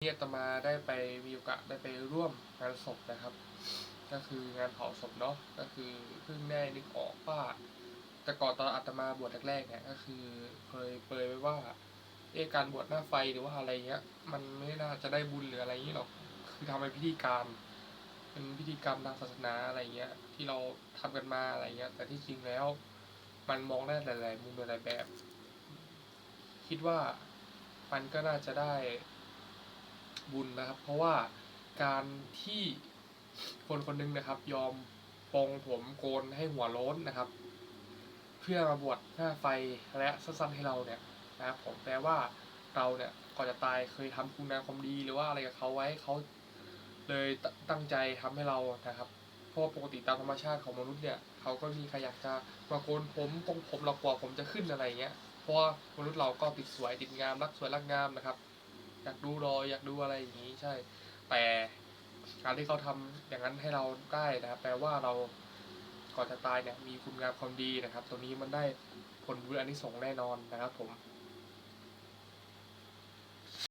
นี่อาตมาได้ไปมีโอกาสได้ไปร่วมงานศพนะครับ ก็คืองานเผาศพเนาะก็คือเพิ่งได้นึกออกว่าแต่ก่อนตอนอาตมาบวชแรกๆเนี่ยก็คือเคยเปยไว้ว่าเอะการบวชหน้าไฟหรือว่าอะไรเงี้ย มันไม่น่าจะได้บุญหรืออะไรอย่างนี้หรอกคือทำเป็นพิธีการมเป็นพิธีกรรมทางศาสนาอะไรเงี้ย ที่เราทำกันมาอะไรเงี้ย แต่ที่จริงแล้ว มันมองได้หลายๆมุมหลายๆแบบ คิดว่ามันก็น่าจะได้ บุญนะครับ เพราะว่าการที่คนคนหนึงนะครับ ยอมปลงผมโกนให้หัวโล้นนะครับ เพื่อมาบวชหน้าไฟและสั้นๆให้เราเนี่ยนะครับผมแปลว่าเราเนี่ยก่อนจะตายเคยทำคุณงามความดีหรือว่าอะไรกับเขาไว้เขาเลยตตั้งใจทำให้เรานะครับเพราะปกติตามธรรมชาติของมนุษย์เนี่ยเขาก็มีใครอยากจะมาโกนผมปลงผมเรากว่าผมจะขึ้นอะไรเงี้ยเพราะว่ามนุษย์เราก็ติดสวยติดงามรักสวยรักงามนะครับ อยากดูรอยอยากดูอะไรอย่างนี้ใช่ แต่การที่เขาทำอย่างนั้นให้เราได้นะครับแปลว่าเราก่อนจะตายเนี่ยมีคุณงามความดีนะครับ ตัวนี้มันได้ผลบุญอันิสงส์แน่นอนนะครับผม